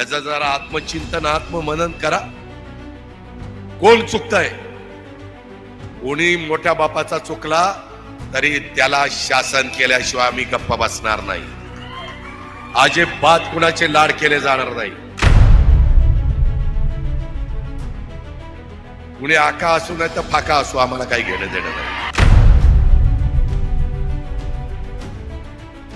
त्याचा जरा आत्मचिंतन आत्ममनन करा. कोण चुकतंय? कोणी मोठ्या बापाचा चुकला तरी त्याला शासन केल्याशिवाय आम्ही गप्प बसणार नाही. अजिबात कुणाचे लाड केले जाणार नाही. कुणी आका असू नाही तर फाका असू आम्हाला काही घेणं देणं नाही.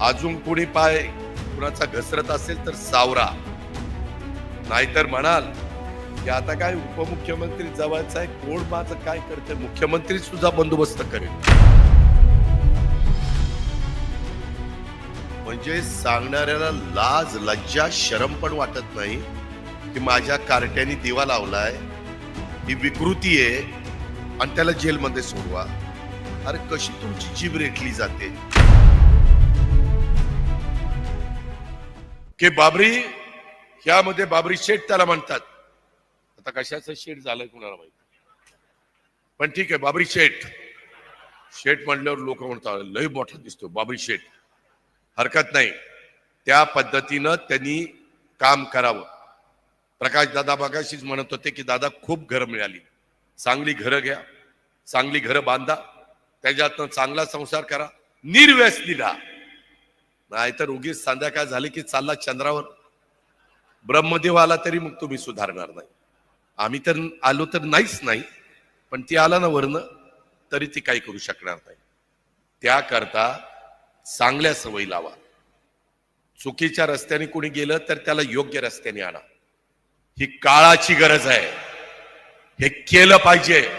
अजून कुणी पाय कुणाचा घसरत असेल तर सावरा. नाहीतर म्हणाल की आता काय उपमुख्यमंत्री जवळचा आहे कोण माझं काय करते मुख्यमंत्री सुद्धा बंदोबस्त करेल. म्हणजे सांगणाऱ्याला लाज लज्जा शरम पण वाटत नाही की माझ्या कार्ट्याने दिवा लावलाय ही विकृती आहे आणि त्याला जेलमध्ये सोडवा. अरे कशी तुमची जीभ रेटली जाते. की बाबरी त्यामध्ये बाबरी शेठ त्याला म्हणतात. आता कशाचं शेठ झालंय कुणाला माहिती? पण ठीक आहे बाबरी शेठ. शेठ म्हणल्यावर लोक म्हणतात लय मोठा दिसतो बाबरी शेठ. हरकत नाही. त्या पद्धतीनं त्यांनी काम करावं. प्रकाश दादा बघाशीच म्हणत होते की दादा खूप घरं मिळाली. चांगली घरं घ्या. चांगली घरं बांधा. त्याच्यातनं चांगला संसार करा. निर्व्यसनी राहा. नाहीतर उगीच संध्याकाळ झाली की चालला चंद्रावर. ब्रह्मदेव आला तरी मग तुम्ही सुधारणार नाही. आम्ही तर आलो तर नाहीच नाही पण ती आला ना वरनं तरी ती काही करू शकणार नाही. त्याकरता चांगल्या सवयी लावा. चुकीच्या रस्त्याने कोणी गेलं तर त्याला योग्य रस्त्याने आणा. ही काळाची गरज आहे. हे केलं पाहिजे.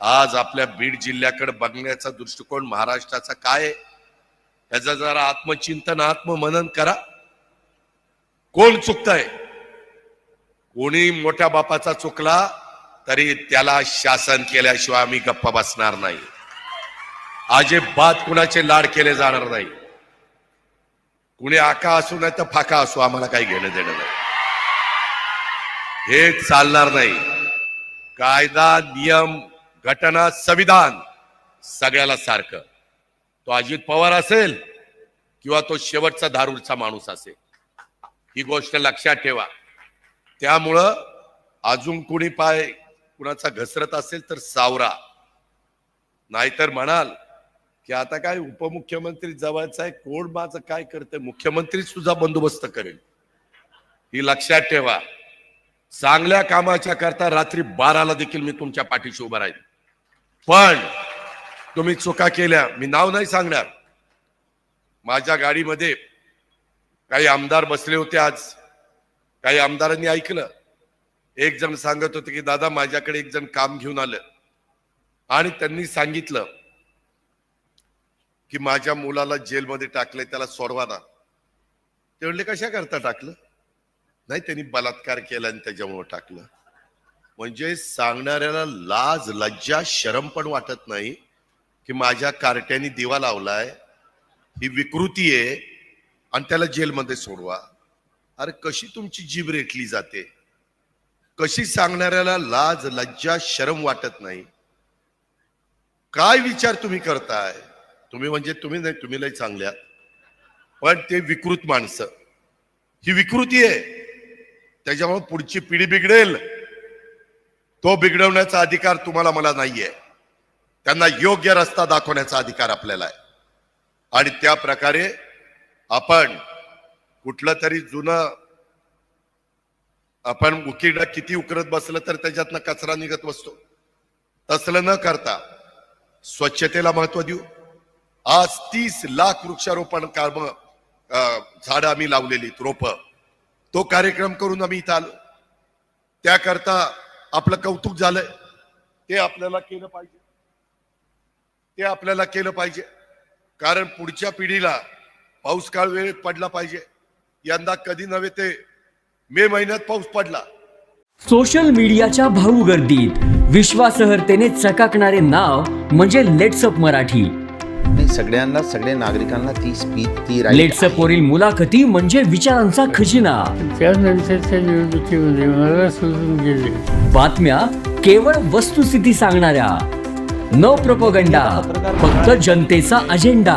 आज आपल्या बीड जिल्ह्याकडे बघण्याचा दृष्टिकोन महाराष्ट्राचा काय आहे? जरा आत्मचिंतन आत्ममनन करा. कोण चुकतंय? कोणी मोठ्या बापाचा चुकला तरी त्याला शासन केल्याशिवाय आम्ही गप्प बसणार नाही. अजिबात कुणाचे लाड केले जाणार नाही. कुणी आका असू नाही तर फाका असू आम्हाला काही घेणं देणं नाही. हे चालणार नाही. कायदा नियम घटना संविधान सगळ्याला सारखं. तो अजित पवार असेल किंवा तो शेवटचा दारूरचा माणूस असेल. ही गोष्ट लक्षात ठेवा. त्यामुळं अजून कुणी पाय कुणाचा घसरत असेल तर सावरा. नाहीतर म्हणाल की आता काय उपमुख्यमंत्री जवळचा आहे कोण माझं काय करते मुख्यमंत्री सुद्धा बंदोबस्त करेल. ही लक्षात ठेवा. चांगल्या कामाच्या करता रात्री बाराला देखील मी तुमच्या पाठीशी उभा राहील पण तुम्ही चुका केल्या. मी नाव नाही सांगणार. माझ्या गाडीमध्ये काही आमदार बसले होते आज. काही आमदारांनी ऐकलं. एक जण सांगत होते की दादा माझ्याकडे एक जण काम घेऊन आलं. आणि त्यांनी सांगितलं की माझ्या मुलाला जेलमध्ये टाकलंय त्याला सोडवाना ते म्हणले कशा करता टाकलं? नाही त्यांनी बलात्कार केला आणि त्याच्यामुळे टाकलं. म्हणजे सांगणाऱ्याला लाज लज्जा शरम पण वाटत नाही की माझ्या कारट्याने दिवा लावलाय. ही विकृती आहे. आणि त्याला जेलमध्ये सोडवा. अरे कशी तुमची जीभ रेटली जाते? कशी सांगणाऱ्याला लाज लज्जा शरम वाटत नाही? काय विचार तुम्ही करताय? तुम्ही म्हणजे तुम्ही नाही तुम्ही लय चांगल्या. पण ते विकृत माणसं. ही विकृती आहे. त्याच्यामुळे पुढची पिढी बिघडेल. तो बिघडवण्याचा अधिकार तुम्हाला मला नाहीये. त्यांना योग्य रस्ता दाखवण्याचा अधिकार आपल्याला आहे. आणि त्या प्रकारे आपण कुठलं तरी जुनं आपण उकिरडा किती उकरत बसलं तर त्याच्यातनं कचरा निघत बसतो. तसलं न करता स्वच्छतेला महत्त्व देऊ. आज तीस लाख वृक्षारोपण काम झाडं आम्ही लावलेली रोप. तो कार्यक्रम करून आम्ही इथं आलो. त्याकरता आपलं कौतुक झालंय. ते आपल्याला केलं पाहिजे. ते आपल्याला केलं पाहिजे. कारण पुढच्या पिढीला पाऊस काळ वेळेत पडला पाहिजे. यंदा कधी नव्हे ते मे महिन्यात पाऊस पडला. सोशल मीडियाच्या भाऊ गर्दीत विश्वासार्हतेने चकाकणारे नाव म्हणजे लेट्सअप मराठी. नाही सगळ्यांना सगळ्या नागरिकांना ती स्पीच ती right लेट्सअप वरील मुलाखती म्हणजे विचारांचा खजिना. त्यानंतरच्या निवडणुकीमध्ये मला सोडून गेले बातम्या केवळ वस्तुस्थिती सांगणाऱ्या. न प्रपोगंडा फक्त जनतेचा अजेंडा